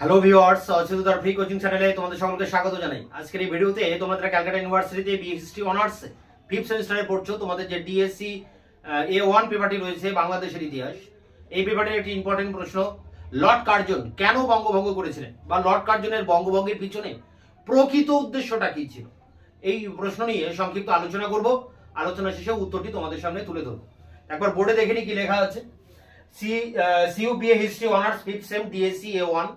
Hello viewers অচিত free coaching চ্যানেলে তোমাদের সকলকে স্বাগত জানাই। আজকের এই ভিডিওতে তোমাদের ক্যালকাটা ইউনিভার্সিটিতে বি হিস্ট্রি অনার্স ফিফথ সেমিস্টারে পড়ছো। তোমাদের যে ডিএসসি এ ওয়ান পেপারটি রয়েছে বাংলাদেশের ইতিহাস। এই পেপারটির একটি ইম্পর্টেন্ট প্রশ্ন, লর্ড কার্জন কেন বঙ্গভঙ্গ করেছিলেন? বা লর্ড কার্জনের বঙ্গভঙ্গের পিছনে প্রকৃত উদ্দেশ্যটা কী ছিল? এই প্রশ্ন নিয়ে সংক্ষিপ্ত আলোচনা করব। আলোচনা শেষে উত্তরটি তোমাদের সামনে তুলে ধরবো। একবার বোর্ডে দেখে নি কি লেখা আছে। C CUBA history honours fifth sem DSC A one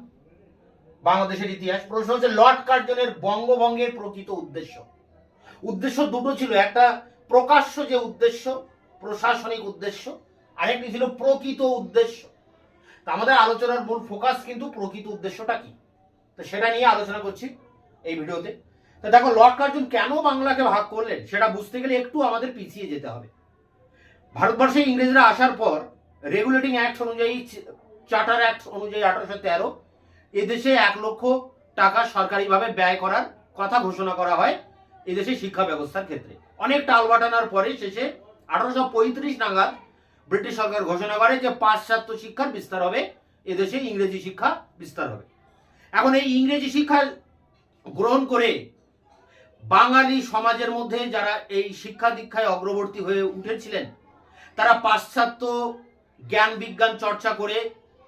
বাংলাদেশের ইতিহাস। প্রশ্ন হচ্ছে, লর্ড কার্জনের বঙ্গভঙ্গের প্রকৃত উদ্দেশ্য? উদ্দেশ্য দুটো ছিল, একটা প্রকাশ্য যে উদ্দেশ্য, প্রশাসনিক উদ্দেশ্য, আরেকটি ছিল প্রকৃত উদ্দেশ্য। তা আমাদের আলোচনার মূল ফোকাস কিন্তু প্রকৃত উদ্দেশ্যটা কি? তো সেটা নিয়ে আলোচনা করছি এই ভিডিওতে। তো দেখো, লর্ড কার্জন কেন বাংলাকে ভাগ করলেন, সেটা বুঝতে গেলে একটু আমাদের পিছিয়ে যেতে হবে। ভারতবর্ষে ইংরেজরা আসার পর রেগুলেটিং অ্যাক্ট অনুযায়ী চার্টার অ্যাক্ট অনুযায়ী আঠারোশো তেরো এদেশে এক লক্ষ টাকা সরকারিভাবে ব্যয় করার কথা ঘোষণা করা হয় এদেশে শিক্ষা ব্যবস্থার ক্ষেত্রে। অনেক টালবাটানার পরে শেষে আঠারোশো পঁয়ত্রিশ নাগাদ ব্রিটিশ সরকার ঘোষণা করে যে পাশ্চাত্য শিক্ষার বিস্তার হবে, এদেশে ইংরেজি শিক্ষা বিস্তার হবে। এখন এই ইংরেজি শিক্ষা গ্রহণ করে বাঙালি সমাজের মধ্যে যারা এই শিক্ষা দীক্ষায় অগ্রবর্তী হয়ে উঠেছিলেন, তারা পাশ্চাত্য জ্ঞান বিজ্ঞান চর্চা করে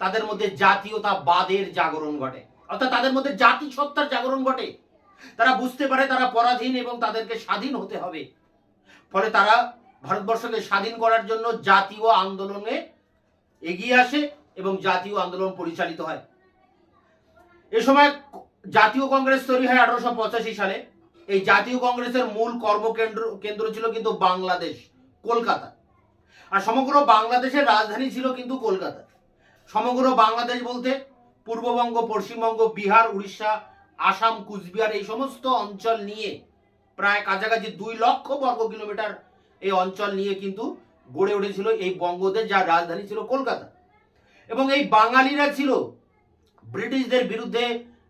তাদের মধ্যে জাতীয়তাবাদের জাগরণ ঘটে। অর্থাৎ তাদের মধ্যে জাতি সত্তার জাগরণ ঘটে। তারা বুঝতে পারে তারা পরাধীন এবং তাদেরকে স্বাধীন হতে হবে। ফলে তারা ভারতবর্ষকে স্বাধীন করার জন্য জাতীয় আন্দোলনে এগিয়ে আসে এবং জাতীয় আন্দোলন পরিচালিত হয়। এ সময় জাতীয় কংগ্রেস তৈরি হয় আঠারোশো পঁচাশি সালে। এই জাতীয় কংগ্রেসের মূল কর্মকেন্দ্র, কেন্দ্র ছিল কিন্তু বাংলাদেশ, কলকাতা। আর সমগ্র বাংলাদেশের রাজধানী ছিল কিন্তু কলকাতা। সমগ্র বাংলাদেশ বলতে পূর্ববঙ্গ, পশ্চিমবঙ্গ, বিহার, উড়িষ্যা, আসাম, কুচবিহার এই সমস্ত অঞ্চল নিয়ে প্রায় কাছাকাছি দুই লক্ষ বর্গ কিলোমিটার এই অঞ্চল নিয়ে কিন্তু গড়ে উঠেছিল এই বঙ্গদেশ যার রাজধানী ছিল কলকাতা। এবং এই বাঙালিরা ছিল ব্রিটিশদের বিরুদ্ধে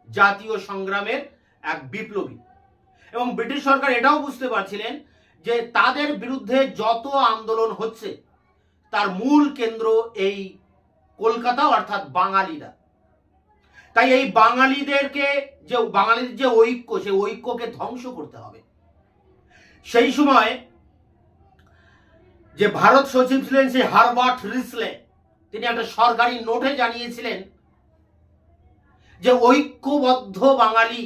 জাতীয় সংগ্রামের এক বিপ্লবী। এবং ব্রিটিশ সরকার এটাও বুঝতে পারছিলেন যে তাদের বিরুদ্ধে যত আন্দোলন হচ্ছে, তার মূল কেন্দ্র এই কলকাতা অর্থাৎ বাঙালিরা। তাই এই বাঙালিদেরকে যে বাঙালিদের যে ঐক্য সেই ঐক্যকে ধ্বংস করতে হবে। সেই সময় যে ভারত সচিব ছিলেন সেই হারবার্ট রিসলে, তিনি একটা সরকারি নোটে জানিয়েছিলেন যে ঐক্যবদ্ধ বাঙালি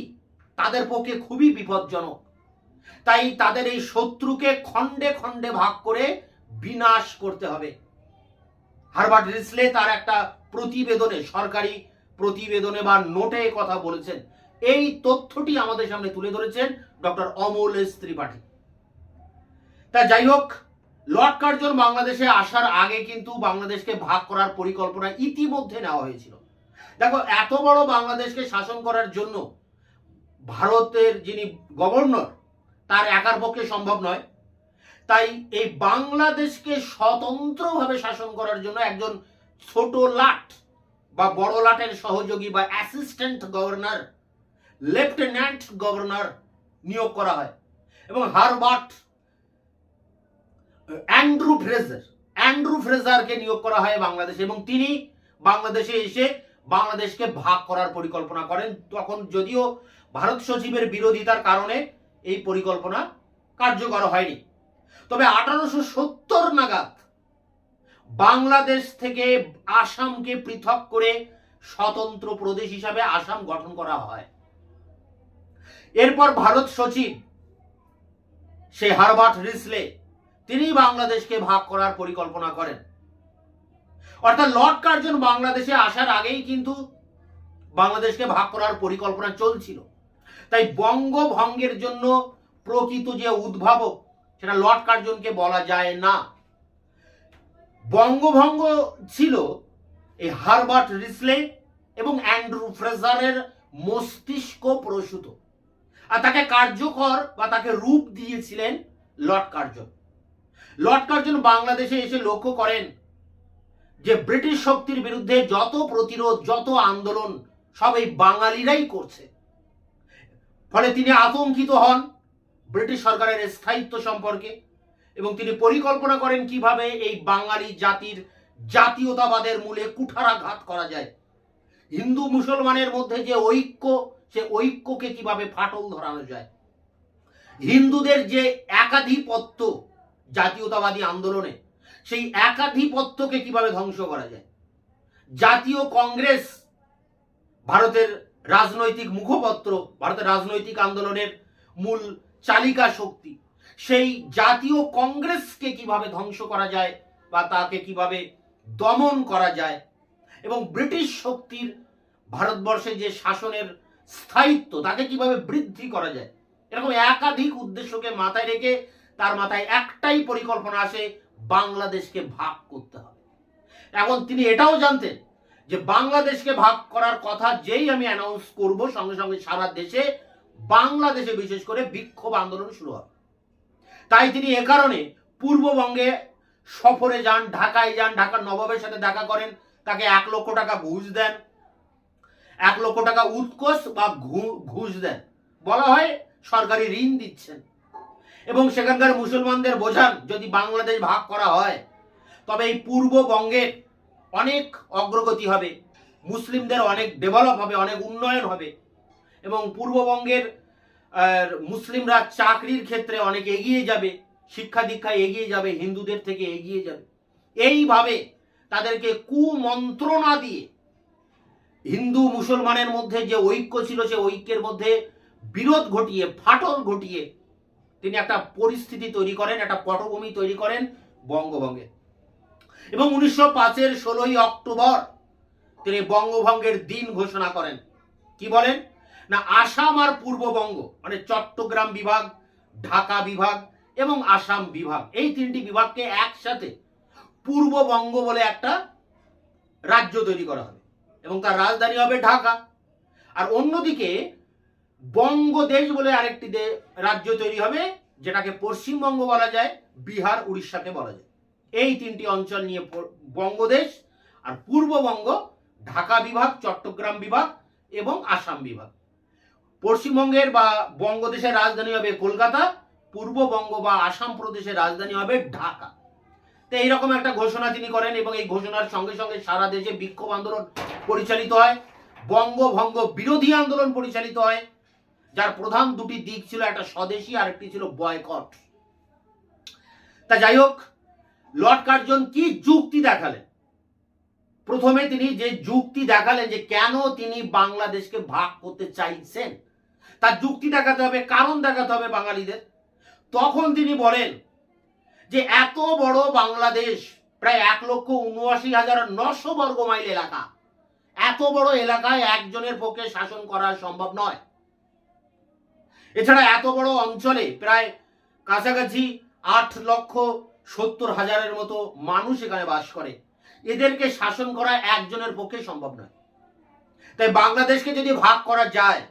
তাদের পক্ষে খুবই বিপজ্জনক। তাই তাদের এই শত্রুকে খণ্ডে খণ্ডে ভাগ করে বিনাশ করতে হবে। হারবার্ট রিসলে তার একটা প্রতিবেদনে, সরকারি প্রতিবেদনে বা নোটে কথা বলেছেন। এই তথ্যটি আমাদের সামনে তুলে ধরেছেন ডক্টর অমল এস ত্রিপাঠী। তা যাই হোক, লর্ড কার্জন বাংলাদেশে আসার আগে কিন্তু বাংলাদেশকে ভাগ করার পরিকল্পনা ইতিমধ্যে নেওয়া হয়েছিল। দেখো, এত বড় বাংলাদেশকে শাসন করার জন্য ভারতের যিনি গভর্নর, তার একার পক্ষে সম্ভব নয়। তাই এই বাংলাদেশকে স্বতন্ত্রভাবে শাসন করার জন্য একজন ছোট লাট বা বড় লাটের সহযোগী বা অ্যাসিস্ট্যান্ট গভর্নর লেফটেন্যান্ট গভর্নর নিয়োগ করা হয়। এবং হারবার্ট, অ্যান্ড্রু ফ্রেজার, অ্যান্ড্রু ফ্রেজারকে নিয়োগ করা হয় বাংলাদেশে এবং তিনি বাংলাদেশে এসে বাংলাদেশকে ভাগ করার পরিকল্পনা করেন। তখন যদিও ভারত সচিবের বিরোধিতার কারণে এই পরিকল্পনা কার্যকর হয়নি। তবে আঠারোশো সত্তর নাগাদ বাংলাদেশ থেকে আসামকে পৃথক করে স্বতন্ত্র প্রদেশ হিসাবে আসাম গঠন করা হয়। এরপর ভারত সচিব সে হারবার্ট রিসলে, তিনি বাংলাদেশকে ভাগ করার পরিকল্পনা করেন। অর্থাৎ লর্ড কার্জন বাংলাদেশে আসার আগেই কিন্তু বাংলাদেশকে ভাগ করার পরিকল্পনা চলছিল। তাই বঙ্গভঙ্গের জন্য প্রকৃত যে উদ্ভাবক সেটা লর্ড কার্জনকে বলা যায় না। বঙ্গভঙ্গ ছিল এই হারবার্ট রিসলে এবং অ্যান্ড্রু ফ্রেজারের মস্তিষ্ক প্রসূত। আর তাকে কার্যকর বা তাকে রূপ দিয়েছিলেন লর্ড কার্জন। লর্ড কার্জন বাংলাদেশে এসে লক্ষ্য করেন যে ব্রিটিশ শক্তির বিরুদ্ধে যত প্রতিরোধ, যত আন্দোলন, সব এই বাঙালিরাই করছে। ফলে তিনি আতঙ্কিত হন। ব্রিটিশ সরকারের স্থায়িত্ব সম্পর্কে, এবং তিনি পরিকল্পনা করেন কীভাবে এই বাঙালি জাতির জাতীয়তাবাদের মূলে কুঠারাঘাত করা যায়। হিন্দু মুসলমানের মধ্যে যে ঐক্য, সে ঐক্যকে কীভাবে ফাটল ধরানো যায়। হিন্দুদের যে একাধিপত্য জাতীয়তাবাদী আন্দোলনে, সেই একাধিপত্যকে কীভাবে ধ্বংস করা যায়। জাতীয় কংগ্রেস ভারতের রাজনৈতিক মুখপত্র, ভারতের রাজনৈতিক আন্দোলনের মূল চালিকা শক্তি। সেই জাতীয় কংগ্রেসকে কীভাবে ধ্বংস করা যায় বা তাকে কীভাবে দমন করা যায় এবং ব্রিটিশ শক্তির ভারতবর্ষে যে শাসনের স্থায়িত্ব, তাকে কীভাবে বৃদ্ধি করা যায়, এরকম একাধিক উদ্দেশ্যকে মাথায় রেখে তার মাথায় একটাই পরিকল্পনা আসে, বাংলাদেশকে ভাগ করতে হবে। এখন তিনি এটাও জানতেন যে বাংলাদেশকে ভাগ করার কথা যেই আমি অ্যানাউন্স করব সঙ্গে সঙ্গে সারা দেশে বাংলাদেশে বিশেষ করে বিক্ষোভ আন্দোলন শুরু হবে। তাই তিনি এ কারণে পূর্ববঙ্গে সফরে যান, ঢাকায় যান, ঢাকার নবাবের সাথে দেখা করেন। তাকে এক লক্ষ টাকা ঘুষ দেন। এক লক্ষ টাকা উৎকোষ বা ঘুষ দেন। বলা হয় সরকারি ঋণ দিচ্ছেন। এবং সেখানকার মুসলমানদের বোঝান, যদি বাংলাদেশ ভাগ করা হয়, তবে এই পূর্ববঙ্গের অনেক অগ্রগতি হবে, মুসলিমদের অনেক ডেভেলপ হবে, অনেক উন্নয়ন হবে। এবং পূর্ববঙ্গের মুসলিমরা চাকরির ক্ষেত্রে অনেক এগিয়ে যাবে, শিক্ষা দীক্ষায় এগিয়ে যাবে, হিন্দুদের থেকে এগিয়ে যাবে। এইভাবে তাদেরকে কুমন্ত্রণা দিয়ে হিন্দু মুসলমানের মধ্যে যে ঐক্য ছিল, সে ঐক্যের মধ্যে বিরোধ ঘটিয়ে, ফাটল ঘটিয়ে তিনি একটা পরিস্থিতি তৈরি করেন, একটা পটভূমি তৈরি করেন বঙ্গভঙ্গে। এবং উনিশশো পাঁচের ষোলোই অক্টোবর তিনি বঙ্গভঙ্গের দিন ঘোষণা করেন। কি বলেন? না, আসাম আর পূর্ববঙ্গ মানে চট্টগ্রাম বিভাগ, ঢাকা বিভাগ এবং আসাম বিভাগ, এই তিনটি বিভাগকে একসাথে পূর্ববঙ্গ বলে একটা রাজ্য তৈরি করা হবে এবং তার রাজধানী হবে ঢাকা। আর অন্যদিকে বঙ্গদেশ বলে আরেকটি রাজ্য তৈরি হবে, যেটাকে পশ্চিমবঙ্গ বলা যায়, বিহার উড়িষ্যাকে বলা যায়। এই তিনটি অঞ্চল নিয়ে বঙ্গদেশ আর পূর্ববঙ্গ, ঢাকা বিভাগ, চট্টগ্রাম বিভাগ এবং আসাম বিভাগ। পশ্চিমবঙ্গের বা বঙ্গদেশের রাজধানী হবে কলকাতা পূর্ববঙ্গ বা আসাম প্রদেশের রাজধানী হবে ঢাকা। তো এইরকম একটা ঘোষণা তিনি করেন এবং এই ঘোষণার সঙ্গে সঙ্গে সারা দেশে বিক্ষোভ আন্দোলন পরিচালিত হয়। বঙ্গভঙ্গ বিরোধী আন্দোলন পরিচালিত হয়, যার প্রধান দুটি দিক ছিল একটা স্বদেশী আর একটি ছিল বয়কট। তা যাই হোক, লর্ড কার্জন কি যুক্তি দেখালেন? প্রথমে তিনি যে যুক্তি দেখালেন যে কেন তিনি বাংলাদেশকে ভাগ করতে চাইছেন তার যুক্তি দেখাতে হবে, কারণ দেখাতে হবে বাঙালিদের। তখন তিনি বলেন যে, এত বড় বাংলাদেশ, প্রায় এক লক্ষ উনআশি হাজার নশো বর্গ মাইল এলাকা। এত বড় এলাকায় একজনের পক্ষে শাসন করা সম্ভব নয়। এছাড়া এত বড় অঞ্চলে প্রায় কাছাকাছি আট লক্ষ সত্তর হাজারের মতো মানুষ এখানে বাস করে। এদেরকে শাসন করা একজনের পক্ষে সম্ভব নয়। তাই বাংলাদেশকে যদি ভাগ করা যায়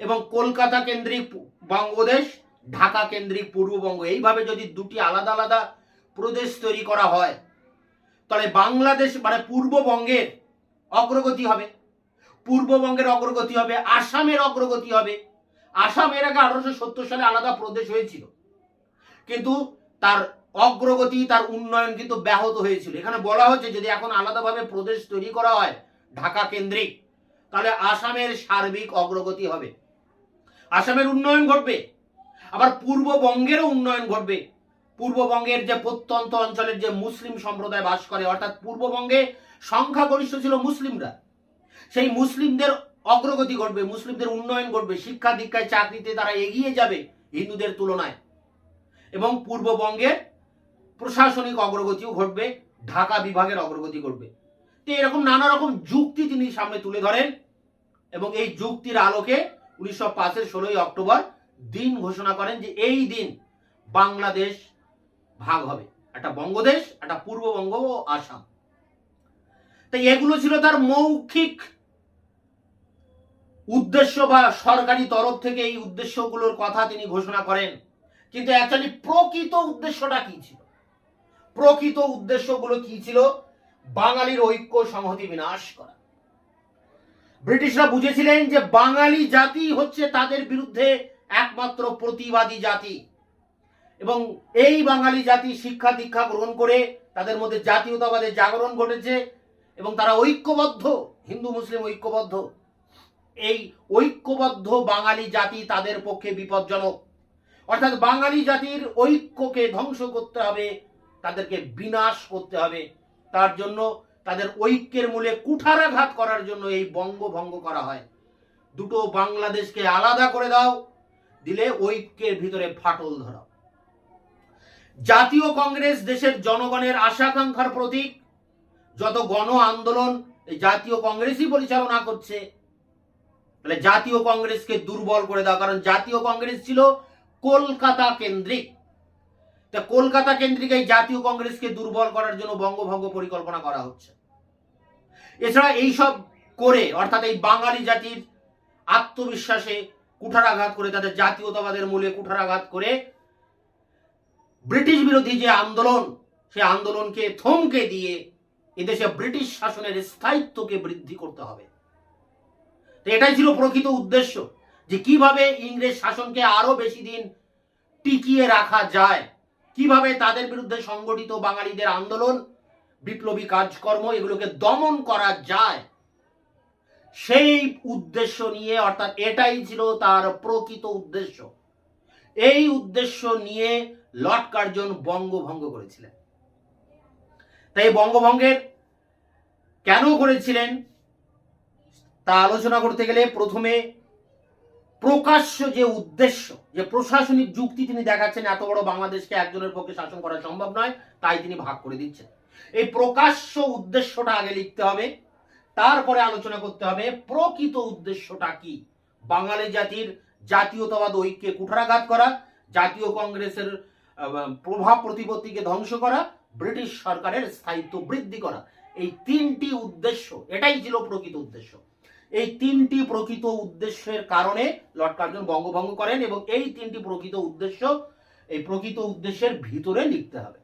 এবং কলকাতা কেন্দ্রিক বঙ্গদেশ, ঢাকা কেন্দ্রিক পূর্ববঙ্গ। এইভাবে যদি দুটি আলাদা আলাদা প্রদেশ তৈরি করা হয়, তাহলে বাংলাদেশ মানে পূর্ববঙ্গের অগ্রগতি হবে। পূর্ববঙ্গের অগ্রগতি হবে, আসামের অগ্রগতি হবে। আসাম এর আগে আঠারোশো সত্তর সালে আলাদা প্রদেশ হয়েছিল। কিন্তু তার অগ্রগতি, তার উন্নয়ন কিন্তু ব্যাহত হয়েছিল। এখানে বলা হচ্ছে যদি এখন আলাদাভাবে প্রদেশ তৈরি করা হয়, ঢাকা কেন্দ্রিক, তাহলে আসামের সার্বিক অগ্রগতি হবে। আসামের উন্নয়ন ঘটবে, আবার পূর্ববঙ্গেরও উন্নয়ন ঘটবে। পূর্ববঙ্গের যে প্রত্যন্ত অঞ্চলের যে মুসলিম সম্প্রদায় বাস করে, অর্থাৎ পূর্ববঙ্গে সংখ্যাগরিষ্ঠ ছিল মুসলিমরা, সেই মুসলিমদের অগ্রগতি ঘটবে, মুসলিমদের উন্নয়ন ঘটবে, শিক্ষা দীক্ষায়, চাকরিতে তারা এগিয়ে যাবে হিন্দুদের তুলনায়। এবং পূর্ববঙ্গের প্রশাসনিক অগ্রগতিও ঘটবে, ঢাকা বিভাগের অগ্রগতি ঘটবে। তো এরকম নানা রকম যুক্তি তিনি সামনে তুলে ধরেন এবং এই যুক্তির আলোকে উনিশশো পাঁচের ষোলোই অক্টোবর দিন ঘোষণা করেন যে এই দিন বাংলাদেশ ভাগ হবে। একটা বঙ্গদেশ, একটা পূর্ববঙ্গ ও আসাম। তাই এগুলো ছিল তার মৌখিক উদ্দেশ্য বা সরকারি তরফ থেকে এই উদ্দেশ্যগুলোর কথা তিনি ঘোষণা করেন। কিন্তু অ্যাকচুয়ালি প্রকৃত উদ্দেশ্যটা কি ছিল? প্রকৃত উদ্দেশ্যগুলো কি ছিল? বাঙালির ঐক্য, সংহতি বিনাশ করা। ব্রিটিশরা বুঝেছিলেন যে বাঙালি জাতি হচ্ছে তাদের বিরুদ্ধে একমাত্র প্রতিবাদী জাতি। এবং এই বাঙালি জাতি শিক্ষা দীক্ষা গ্রহণ করে তাদের মধ্যে জাতীয়তাবাদের জাগরণ ঘটেছে এবং তারা ঐক্যবদ্ধ, হিন্দু, মুসলিম ঐক্যবদ্ধ। এই ঐক্যবদ্ধ বাঙালি জাতি তাদের পক্ষে বিপজ্জনক। অর্থাৎ বাঙালি জাতির ঐক্যকে ধ্বংস করতে হবে, তাদেরকে বিনাশ করতে হবে। তার জন্য তাদের ঐক্যের মূলে কুঠারাঘাত করার জন্য এই বঙ্গভঙ্গ করা হয়। দুটো বাংলাদেশকে আলাদা করে দাও, দিলে ঐক্যের ভিতরে ফাটল ধরাও। জাতীয় কংগ্রেস দেশের জনগণের আশাকাঙ্ক্ষার প্রতীক। যত গণ আন্দোলন জাতীয় কংগ্রেসই পরিচালনা করছে, তাহলে জাতীয় কংগ্রেসকে দুর্বল করে দাও, কারণ জাতীয় কংগ্রেস ছিল কলকাতা কেন্দ্রিক। তা কলকাতা কেন্দ্রিক এই জাতীয় কংগ্রেসকে দুর্বল করার জন্য বঙ্গভঙ্গ পরিকল্পনা করা হচ্ছে। এছাড়া এইসব করে, অর্থাৎ এই বাঙালি জাতির আত্মবিশ্বাসে কুঠারাঘাত করে, তাদের জাতীয়তাবাদের মূলে কুঠারাঘাত করে ব্রিটিশ বিরোধী যে আন্দোলন, সে আন্দোলনকে থমকে দিয়ে এদেশে ব্রিটিশ শাসনের স্থায়িত্বকে বৃদ্ধি করতে হবে। তো এটাই ছিল প্রকৃত উদ্দেশ্য, যে কীভাবে ইংরেজ শাসনকে আরও বেশি দিন টিকিয়ে রাখা যায়। কীভাবে তাদের বিরুদ্ধে সংগঠিত বাঙালিদের আন্দোলন, বিপ্লবী কাজকর্ম এগুলোকে দমন করা যায়, সেই উদ্দেশ্য নিয়ে, অর্থাৎ এটাই ছিল তার প্রকৃত উদ্দেশ্য। এই উদ্দেশ্য নিয়ে লর্ড কার্জন বঙ্গভঙ্গ করেছিলেন। তাই বঙ্গভঙ্গের কেন করেছিলেন তা আলোচনা করতে গেলে প্রথমে প্রকাশ্য যে উদ্দেশ্য, যে প্রশাসনিক যুক্তি তিনি দেখাচ্ছেন, এত বড় বাংলাদেশকে একজনের পক্ষে শাসন করা সম্ভব নয়, তাই তিনি ভাগ করে দিচ্ছেন। এই প্রকাশ্য উদ্দেশ্যটা আগে লিখতে হবে, তারপরে আলোচনা করতে হবে, প্রকৃত উদ্দেশ্যটা কি? বাঙালি জাতির জাতীয়তাবাদ, ঐক্যে কুঠারাঘাত করা, জাতীয় কংগ্রেসের প্রভাব প্রতিপত্তিকে ধ্বংস করা, ব্রিটিশ সরকারের স্থায়িত্ব বৃদ্ধি করা, এই তিনটি উদ্দেশ্য, এটাই ছিল প্রকৃত উদ্দেশ্য। এই তিনটি প্রকৃত উদ্দেশ্যের কারণে লর্ড কার্জন বঙ্গভঙ্গ করেন এবং এই তিনটি প্রকৃত উদ্দেশ্য, এই প্রকৃত উদ্দেশ্যের ভিতরে লিখতে হবে।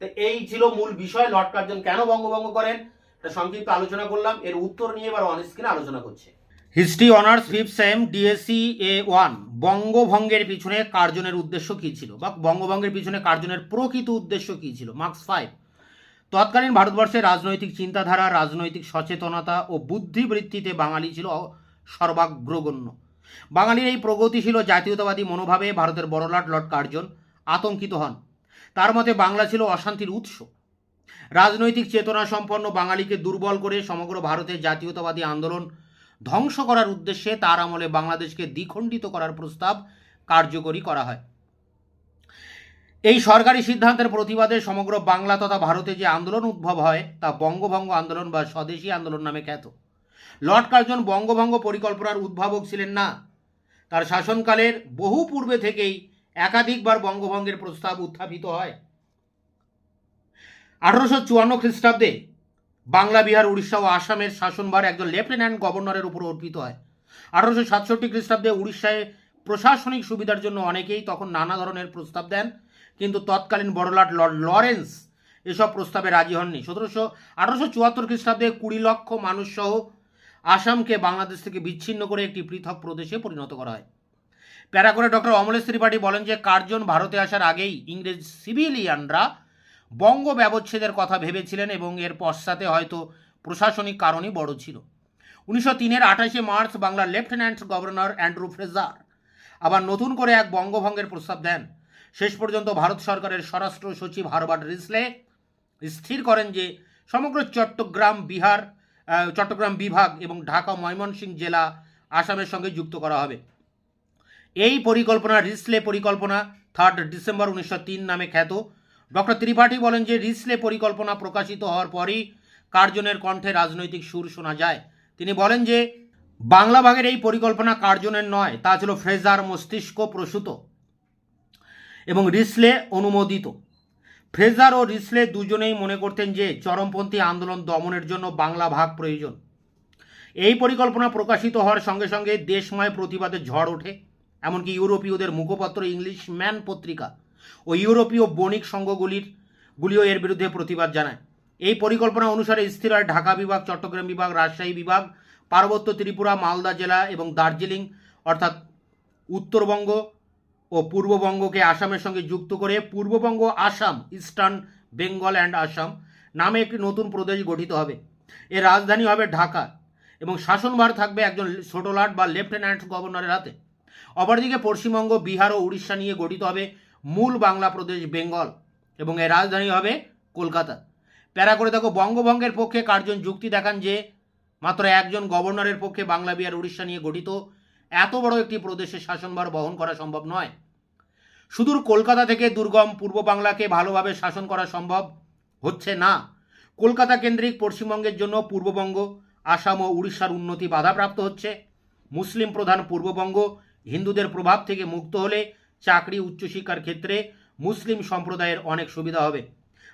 তো এই ছিল মূল বিষয়, লর্ড কার্জন কেন বঙ্গভঙ্গ করেন? এটা সংক্ষিপ্ত আলোচনা করলাম, এর উত্তর নিয়ে এবার অন স্ক্রিনে আলোচনা করছে। History honours fifth sem DSC A one বঙ্গভঙ্গের পিছনে কার্জনের উদ্দেশ্য কি ছিল? বা বঙ্গভঙ্গের পিছনে কার্জনের প্রকৃত উদ্দেশ্য কি ছিল? মার্কস ফাইভ তৎকালীন ভারতবর্ষের রাজনৈতিক চিন্তাধারা, রাজনৈতিক সচেতনতা ও বুদ্ধিবৃত্তিতে বাঙালি ছিল সর্বাগ্রগণ্য। বাঙালির এই প্রগতিশীল জাতীয়তাবাদী মনোভাবে ভারতের বড়লাট লর্ড কার্জন আতঙ্কিত হন। তার মতে বাংলা ছিল অশান্তির উৎস। রাজনৈতিক চেতনা সম্পন্ন বাঙালিকে দুর্বল করে সমগ্র ভারতের জাতীয়তাবাদী আন্দোলন ধ্বংস করার উদ্দেশ্যে তার আমলে বাংলাদেশকে দ্বিখণ্ডিত করার প্রস্তাব কার্যকরী করা হয়। এই সরকারি সিদ্ধান্তের প্রতিবাদে সমগ্র বাংলা তথা ভারতে যে আন্দোলন উদ্ভব হয়, তা বঙ্গভঙ্গ আন্দোলন বা স্বদেশী আন্দোলন নামে খ্যাত। লর্ড কার্জন বঙ্গভঙ্গ পরিকল্পনার উদ্ভাবক ছিলেন না। তার শাসনকালের বহু পূর্বে থেকেই একাধিকবার বঙ্গভঙ্গের প্রস্তাব উত্থাপিত হয়। আঠারোশো চুয়ান্ন খ্রিস্টাব্দে বাংলা, বিহার, উড়িষ্যা ও আসামের শাসনভার একজন লেফটেন্যান্ট গভর্নরের উপর অর্পিত হয়। আঠারোশো সাতষট্টি খ্রিস্টাব্দে উড়িষ্যায় প্রশাসনিক সুবিধার জন্য অনেকেই তখন নানা ধরনের প্রস্তাব দেন। কিন্তু তৎকালীন বড়লাট লরেন্স এসব প্রস্তাবে রাজি হননি। সতেরোশো, আঠারোশো চুয়াত্তর খ্রিস্টাব্দে কুড়ি লক্ষ মানুষ সহ আসামকে বাংলাদেশ থেকে বিচ্ছিন্ন করে একটি পৃথক প্রদেশে পরিণত করা হয়। প্যারা করে ডক্টর অমলেশ ত্রিপাঠী বলেন যে, কার্জন ভারতে আসার আগেই ইংরেজ সিভিলিয়ানরা বঙ্গ ব্যবচ্ছেদের কথা ভেবেছিলেন এবং এর পশ্চাতে হয়তো প্রশাসনিক কারণই বড় ছিল। উনিশশো তিনের আঠাশে মার্চ বাংলার লেফটেন্যান্ট গভর্নর অ্যান্ড্রু ফ্রেজার আবার নতুন করে এক বঙ্গভঙ্গের প্রস্তাব দেন। শেষ পর্যন্ত ভারত সরকারের স্বরাষ্ট্র সচিব হারবার্ট রিসলে স্থির করেন যে সমগ্র চট্টগ্রাম বিহার চট্টগ্রাম বিভাগ এবং ঢাকা ময়মনসিংহ জেলা আসামের সঙ্গে যুক্ত করা হবে। এই পরিকল্পনা, রিসলে পরিকল্পনা থার্ড ডিসেম্বর উনিশশো তিন নামে খ্যাত। ডক্টর ত্রিপাঠী বলেন যে রিসলে পরিকল্পনা প্রকাশিত হওয়ার পরই কার্জনের কণ্ঠে রাজনৈতিক সুর শোনা যায়। তিনি বলেন যে, বাংলা ভাগের এই পরিকল্পনা কার্জনের নয়, তা ছিল ফ্রেজার মস্তিষ্ক প্রসূত। এবং রিসলে অনুমোদিত। ফ্রেজার ও রিসলে দুজনেই মনে করতেন যে চরমপন্থী আন্দোলন দমনের জন্য বাংলা ভাগ প্রয়োজন। এই পরিকল্পনা প্রকাশিত হওয়ার সঙ্গে সঙ্গে দেশময় প্রতিবাদে ঝড় ওঠে। এমনকি ইউরোপীয়দের মুখপত্র ইংলিশ ম্যান পত্রিকা ও ইউরোপীয় বণিক সংঘগুলির গুলিও এর বিরুদ্ধে প্রতিবাদ জানায়। এই পরিকল্পনা অনুসারে স্থির হয় ঢাকা বিভাগ, চট্টগ্রাম বিভাগ, রাজশাহী বিভাগ, পার্বত্য ত্রিপুরা, মালদা জেলা এবং দার্জিলিং অর্থাৎ উত্তরবঙ্গ ও পূর্ববঙ্গকে আসামের সঙ্গে যুক্ত করে Purbabanga, Assam, eastern Bengal and Assam নামে একটি নতুন প্রদেশ গঠিত হবে। এর রাজধানী হবে ঢাকা এবং শাসনভার থাকবে একজন ছোটলাট বা লেফটেন্যান্ট গভর্নরের হাতে। অপরদিকে পশ্চিমবঙ্গ, বিহার ও উড়িষ্যা নিয়ে গঠিত হবে মূল বাংলা প্রদেশ বেঙ্গল এবং এর রাজধানী হবে কলকাতা। প্যারা করে দেখো, বঙ্গভঙ্গের পক্ষে কার্জন যুক্তি দেখান যে মাত্র একজন গভর্নরের পক্ষে বাংলা, বিহার, উড়িষ্যা নিয়ে গঠিত এত বড় একটি প্রদেশের শাসনভার বহন করা সম্ভব নয়। সুদূর কলকাতা থেকে দুর্গম পূর্ব বাংলাকে ভালোভাবে শাসন করা সম্ভব হচ্ছে না। কলকাতা কেন্দ্রিক পশ্চিমবঙ্গের জন্য পূর্ববঙ্গ, আসাম ও উড়িষ্যার উন্নতি বাধাপ্রাপ্ত হচ্ছে। মুসলিম প্রধান পূর্ববঙ্গ হিন্দুদের প্রভাব থেকে মুক্ত হলে চাকরি উচ্চশিক্ষার ক্ষেত্রে মুসলিম সম্প্রদায়ের অনেক সুবিধা হবে।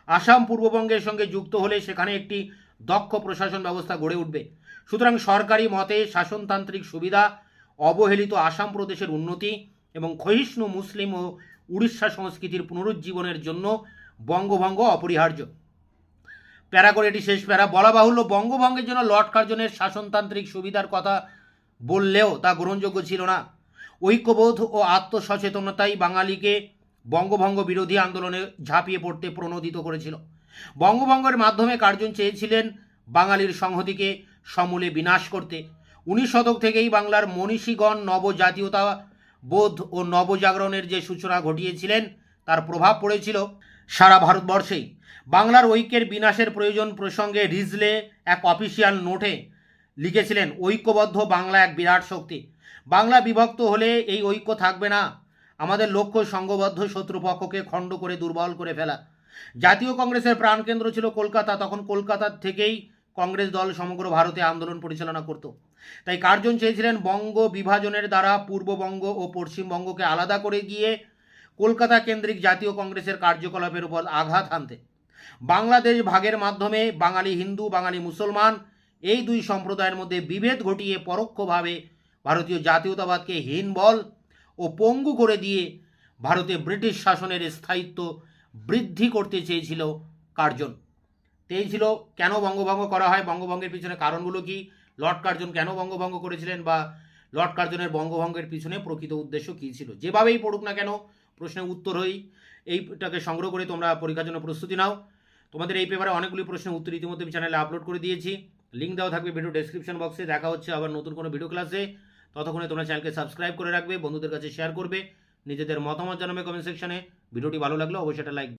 আসাম পূর্ববঙ্গের সঙ্গে যুক্ত হলে সেখানে একটি দক্ষ প্রশাসন ব্যবস্থা গড়ে উঠবে। সুতরাং সরকারি মতে শাসনতান্ত্রিক সুবিধা অবহেলিত আসাম প্রদেশের উন্নতি এবং ক্ষয়িষ্ণু মুসলিম ও উড়িষ্যা সংস্কৃতির পুনরুজ্জীবনের জন্য বঙ্গভঙ্গ অপরিহার্য। প্যারা করে এটি শেষ প্যারা। বলা বাহুল্য, বঙ্গভঙ্গের জন্য লর্ড কার্জনের শাসনতান্ত্রিক সুবিধার কথা বললেও তা গ্রহণযোগ্য ছিল না। ঐক্যবোধ ও আত্মসচেতনতাই বাঙালিকে বঙ্গভঙ্গ বিরোধী আন্দোলনে ঝাঁপিয়ে পড়তে প্রণোদিত করেছিল। বঙ্গভঙ্গের মাধ্যমে কার্জন চেয়েছিলেন বাঙালির সংহতিকে সমূলে বিনাশ করতে। উনিশ শতক থেকেই বাংলার মনীষীগণ নবজাতীয়তা বোধ ও নবজাগরণের যে সূচনা ঘটিয়েছিলেন, তার প্রভাব পড়েছিল সারা ভারতবর্ষেই। বাংলার ঐক্যের বিনাশের প্রয়োজন প্রসঙ্গে রিজলে এক অফিসিয়াল নোটে লিখেছিলেন, ঐক্যবদ্ধ বাংলা এক বিরাট শক্তি। বাংলা বিভক্ত হলে এই ঐক্য থাকবে না। আমাদের লক্ষ্য সংঘবদ্ধ শত্রুপক্ষকে খণ্ড করে দুর্বল করে ফেলা। জাতীয় কংগ্রেসের প্রাণকেন্দ্র ছিল কলকাতা। তখন কলকাতা থেকেই কংগ্রেস দল সমগ্র ভারতে আন্দোলন পরিচালনা করত। তাই কার্জন চেয়েছিলেন বঙ্গ বিভাজনের দ্বারা পূর্ববঙ্গ ও পশ্চিমবঙ্গকে আলাদা করে গিয়ে কলকাতা কেন্দ্রিক জাতীয় কংগ্রেসের কার্যকলাপের উপর আঘাত হানতে। বাংলাদেশ ভাগের মাধ্যমে বাঙালি হিন্দু, বাঙালি মুসলমান এই দুই সম্প্রদায়ের মধ্যে বিভেদ ঘটিয়ে পরোক্ষভাবে ভারতীয় জাতীয়তাবাদকে হীন বল ও পঙ্গু করে দিয়ে ভারতে ব্রিটিশ শাসনের স্থায়িত্ব বৃদ্ধি করতে চেয়েছিল কার্জন। তো এই ছিল কেন বঙ্গভঙ্গ করা হয়? বঙ্গভঙ্গের পিছনে কারণগুলো কি? লর্ড কার্জন কেন বঙ্গভঙ্গ করেছিলেন বা লর্ড কার্জনের বঙ্গভঙ্গের পিছনে প্রকৃত উদ্দেশ্য কী ছিল? যেভাবেই পড়ুক না কেন, প্রশ্নের উত্তর হই। এইটাকে সংগ্রহ করে তোমরা পরীক্ষার জন্য প্রস্তুতি নাও। তোমাদের এই পেপারে অনেকগুলি প্রশ্নের উত্তর ইতিমধ্যে আমি চ্যানেলে আপলোড করে দিয়েছি। লিঙ্ক দেওয়া থাকবে ভিডিও ডেসক্রিপশন বক্সে দেখা হচ্ছে আবার নতুন কোনো ভিডিও ক্লাসে ততক্ষণে তোমরা চ্যানেলকে সাবস্ক্রাইব করে রাখবে, বন্ধুদের কাছে শেয়ার করবে, নিজেদের মতামত জানাবে কমেন্ট সেকশনে ভিডিওটি ভালো লাগলে অবশ্যই একটা লাইক